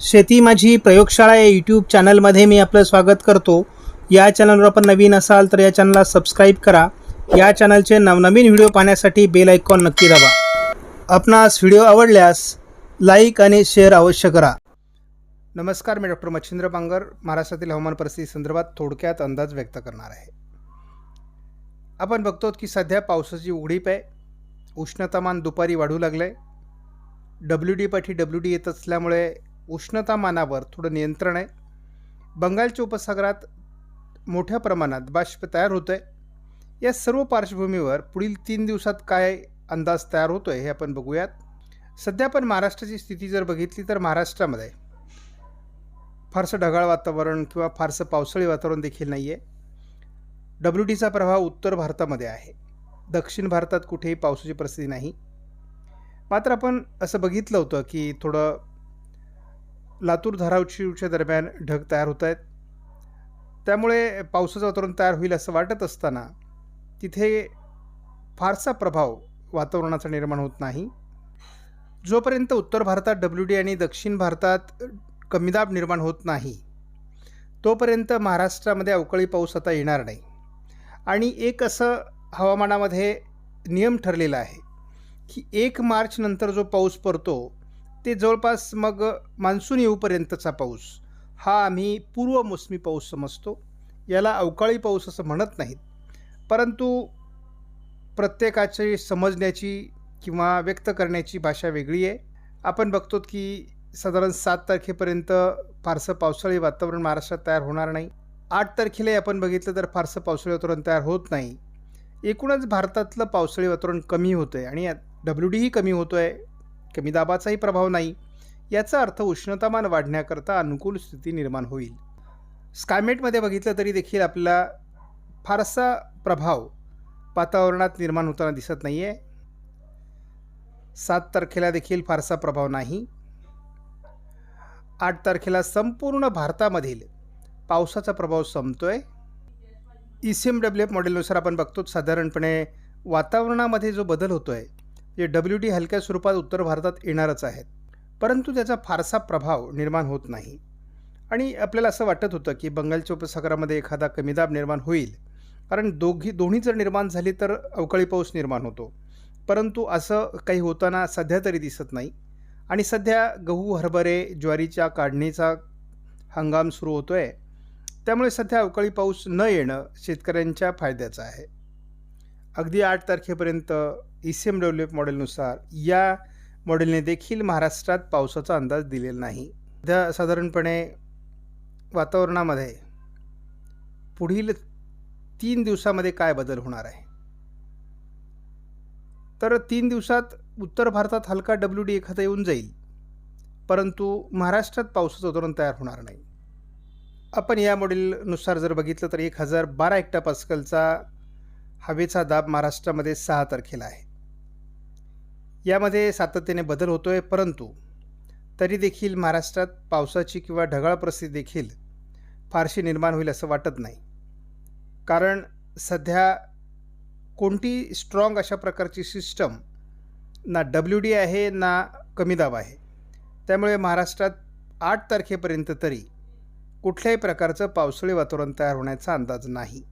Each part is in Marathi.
शेती माझी प्रयोगशाळा या यूट्यूब चॅनलमध्ये मी आपलं स्वागत करतो. या चॅनलवर आपण नवीन असाल तर या चॅनलला सबस्क्राईब करा. या चॅनलचे नवनवीन व्हिडिओ पाहण्यासाठी बेल आयकॉन नक्की दाबा. आपणास व्हिडिओ आवडल्यास लाईक आणि शेअर अवश्य करा. नमस्कार मी डॉक्टर मच्छिंद्र बांगर. महाराष्ट्रातील हवामान परिस्थिती संदर्भात थोडक्यात अंदाज व्यक्त करणार आहे. आपण बघतो की सध्या पावसाची उघडीप आहे. उष्णतामान दुपारी वाढू लागलं आहे डब्ल्यू डी पाठी डब्ल्यू डी येत असल्यामुळे उष्णतामानावर थोडं नियंत्रण आहे. बंगालच्या उपसागरात मोठ्या प्रमाणात बाष्प तयार होतं आहे या सर्व पार्श्वभूमीवर पुढील तीन दिवसात काय अंदाज तयार होतो आहे हे आपण बघूयात. सध्या आपण महाराष्ट्राची स्थिती जर बघितली तर महाराष्ट्रामध्ये फारसं ढगाळ वातावरण किंवा फारसं पावसाळी वातावरण देखील नाही आहे डब्ल्यू डीचा प्रभाव उत्तर भारतामध्ये आहे. दक्षिण भारतात कुठेही पावसाची परिस्थिती नाही. मात्र आपण असं बघितलं होतं की थोडं लातूर धाराशिवच्या दरम्यान ढग तयार होत आहेत. त्यामुळे पावसाचं वातावरण तयार होईल असं वाटत असताना तिथे फारसा प्रभाव वातावरणाचा निर्माण होत नाही. जोपर्यंत उत्तर भारतात डब्ल्यू डी आणि दक्षिण भारतात कमी दाब निर्माण होत नाही तोपर्यंत महाराष्ट्रामध्ये अवकाळी पाऊस आता येणार नाही. आणि एक असं हवामानामध्ये नियम ठरलेला आहे की एक मार्चनंतर जो पाऊस पडतो ते जवळपास मग मान्सून येऊपर्यंतचा पाऊस. हा आम्ही पूर्व मोसमी पाऊस समजतो. याला अवकाळी पाऊस असं म्हणत नाहीत. परंतु प्रत्येकाची समजण्याची किंवा व्यक्त करण्याची भाषा वेगळी आहे. आपण बघतो की साधारण सात तारखेपर्यंत फारसं पावसाळी वातावरण महाराष्ट्रात तयार होणार नाही. आठ तारखेलाही आपण बघितलं तर फारसं पावसाळी वातावरण तयार होत नाही. एकूणच भारतातलं पावसाळी वातावरण कमी होतं आहे आणि डब्ल्यू डीही कमी होतो आहे कमी दाबाचाही प्रभाव नाही. याचा अर्थ उष्णतामान वाढण्याकरता अनुकूल स्थिती निर्माण होईल. स्कायमेटमध्ये बघितलं तरी देखील आपला फारसा प्रभाव वातावरणात निर्माण होताना दिसत नाही आहे सात तारखेला देखील फारसा प्रभाव नाही. आठ तारखेला संपूर्ण भारतामधील पावसाचा प्रभाव संपतो आहे E C M W F मॉडेलनुसार आपण बघतो साधारणपणे वातावरणामध्ये जो बदल होतो आहे जे डब्ल्यू डी हलक्या स्वरूपात उत्तर भारतात येणारच आहेत. परंतु त्याचा फारसा प्रभाव निर्माण होत नाही. आणि आपल्याला असं वाटत होतं की बंगालच्या उपसागरामध्ये एखादा कमीदाब निर्माण होईल. कारण दोघी दोन्ही जर निर्माण झाली तर अवकाळी पाऊस निर्माण होतो. परंतु असं काही होताना सध्या तरी दिसत नाही. आणि सध्या गहू हरभरे ज्वारीच्या काढणीचा हंगाम सुरू होतो आहे त्यामुळे सध्या अवकाळी पाऊस न येणं शेतकऱ्यांच्या फायद्याचं आहे. अगदी आठ तारखेपर्यंत ई सी एम डब्ल्यू मॉडेलनुसार या मॉडेलने देखील महाराष्ट्रात पावसाचा अंदाज दिलेला नाही. सध्या साधारणपणे वातावरणामध्ये पुढील तीन दिवसामध्ये काय बदल होणार आहे? तर तीन दिवसात उत्तर भारतात हलका डब्ल्यू डी एखादा येऊन जाईल परंतु महाराष्ट्रात पावसाचं वातावरण तयार होणार नाही. आपण या मॉडेलनुसार जर बघितलं तर एक हजार बारा एकटा पास्कलचा हवेचा दाब महाराष्ट्रामध्ये सहा तारखेला आहे. यामध्ये सातत्याने बदल होतो आहे परंतु तरी देखील महाराष्ट्रात पावसाची किंवा ढगाळ परिस्थिती देखील फारशी निर्माण होईल असं वाटत नाही. कारण सध्या कोणती स्ट्रॉंग अशा प्रकारची सिस्टम ना डब्ल्यू डी आहे ना कमी दाब आहे. त्यामुळे महाराष्ट्रात आठ तारखेपर्यंत तरी कुठल्याही प्रकारचं पावसाळी वातावरण तयार होण्याचा अंदाज नाही.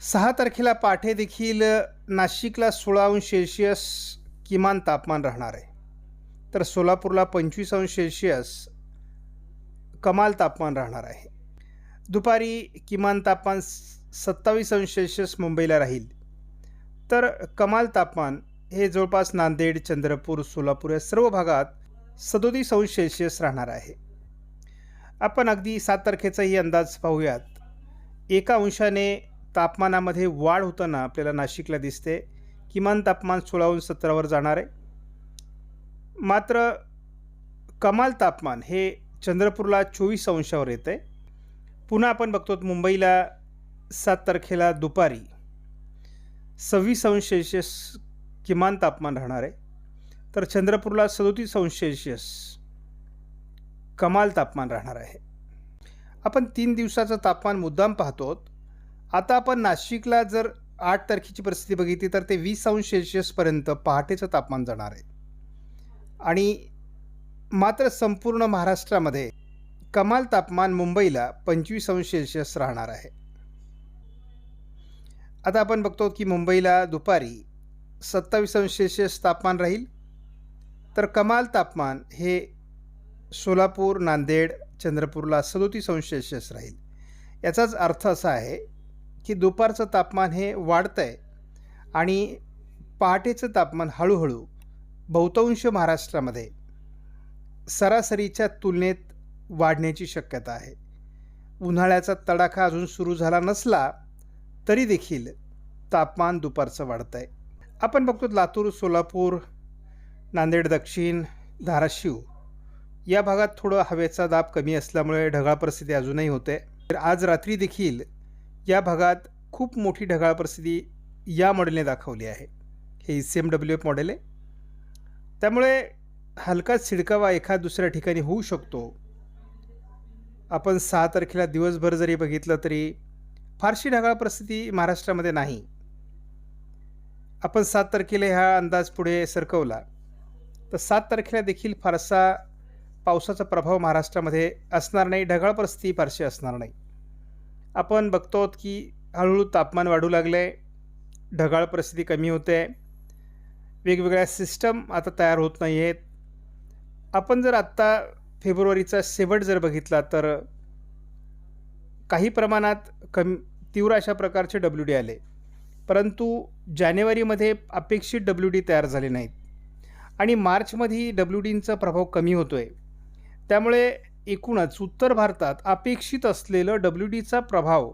सहा तारखेला पाठे देखील नाशिकला सोळा अंश सेल्शियस किमान तापमान राहणार आहे. तर सोलापूरला पंचवीस अंश सेल्शियस कमाल तापमान राहणार आहे. दुपारी किमान तापमान सत्तावीस अंश सेल्शियस मुंबईला राहील. तर कमाल तापमान हे जवळपास नांदेड चंद्रपूर सोलापूर या सर्व भागात सदोतीस अंश सेल्शियस राहणार आहे. आपण अगदी सात तारखेचाही अंदाज पाहूयात. एका अंशाने तापमानामध्ये वाढ होताना आपल्याला नाशिकला दिसते. किमान तापमान सोळाहून सतरावर जाणार आहे. मात्र कमाल तापमान हे चंद्रपूरला चोवीस अंशावर येतं आहे पुन्हा आपण बघतो मुंबईला सात तारखेला दुपारी सव्वीस अंश सेल्शियस किमान तापमान राहणार आहे. तर चंद्रपूरला सदोतीस अंश सेल्शियस कमाल तापमान राहणार आहे. आपण तीन दिवसाचं तापमान मुद्दाम पाहतो आता आपण नाशिकला जर आठ तारखेची परिस्थिती बघितली तर ते वीस अंश सेल्शियसपर्यंत पहाटेचं तापमान जाणार आहे. आणि मात्र संपूर्ण महाराष्ट्रामध्ये कमाल तापमान मुंबईला पंचवीस अंश सेल्शियस राहणार आहे. आता आपण बघतो की मुंबईला दुपारी सत्तावीस अंश सेल्शियस तापमान राहील. तर कमाल तापमान हे सोलापूर नांदेड चंद्रपूरला सदोतीस अंश सेल्शियस राहील. याचाच अर्थ असा आहे की दुपारचं तापमान हे वाढतं आहे आणि पहाटेचं तापमान हळूहळू बहुतांश महाराष्ट्रामध्ये सरासरीच्या तुलनेत वाढण्याची शक्यता आहे. उन्हाळ्याचा तडाखा अजून सुरू झाला नसला तरी देखील तापमान दुपारचं वाढतं आहे आपण बघतो लातूर सोलापूर नांदेड दक्षिण धाराशिव या भागात थोडं हवेचा दाब कमी असल्यामुळे ढगाळ परिस्थिती अजूनही होते. तर आज रात्री देखील या भागात खूप मोठी ढगाळ परिस्थिती या मॉडेलने दाखवली आहे. हे C M W F model आहे. त्यामुळे हलका शिडकावा एखाद दुसऱ्या ठिकाणी होऊ शकतो. आपण सहा तारखेला दिवसभर जरी बघितलं तरी फारशी ढगाळ परिस्थिती महाराष्ट्रामध्ये नाही. आपण सात तारखेला हा अंदाज पुढे सरकवला. तर सात तारखेला देखील फारसा पावसाचा प्रभाव महाराष्ट्रामध्ये असणार नाही ढगाळ परिस्थिती फारशी असणार नाही. आपण बघतो आहोत की हळूहळू तापमान वाढू लागलं आहे ढगाळ परिस्थिती कमी होते वेगवेगळ्या सिस्टम आता तयार होत नाही आहेत आपण जर आत्ता फेब्रुवारीचा शेवट जर बघितला तर काही प्रमाणात कमी तीव्र अशा प्रकारचे डब्ल्यू डी आले. परंतु जानेवारीमध्ये अपेक्षित डब्ल्यू डी तयार झाले नाहीत. आणि मार्चमध्ये डब्ल्यू डींचा प्रभाव कमी होतो आहे त्यामुळे एकूणच उत्तर भारतात अपेक्षित असलेलं डब्ल्यू डीचा प्रभाव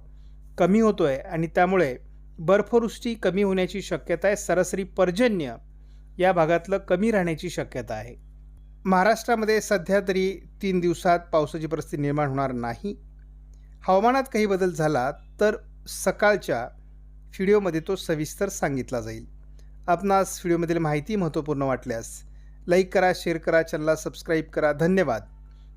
कमी होतो आहे आणि त्यामुळे बर्फवृष्टी कमी होण्याची शक्यता आहे. सरासरी पर्जन्य या भागातलं कमी राहण्याची शक्यता आहे. महाराष्ट्रामध्ये सध्या तरी तीन दिवसात पावसाची परिस्थिती निर्माण होणार नाही. हवामानात काही बदल झाला तर सकाळच्या व्हिडिओमध्ये तो सविस्तर सांगितला जाईल. आपणास व्हिडिओमधील माहिती महत्त्वपूर्ण वाटल्यास लाईक करा शेअर करा चॅनलला सबस्क्राईब करा. धन्यवाद.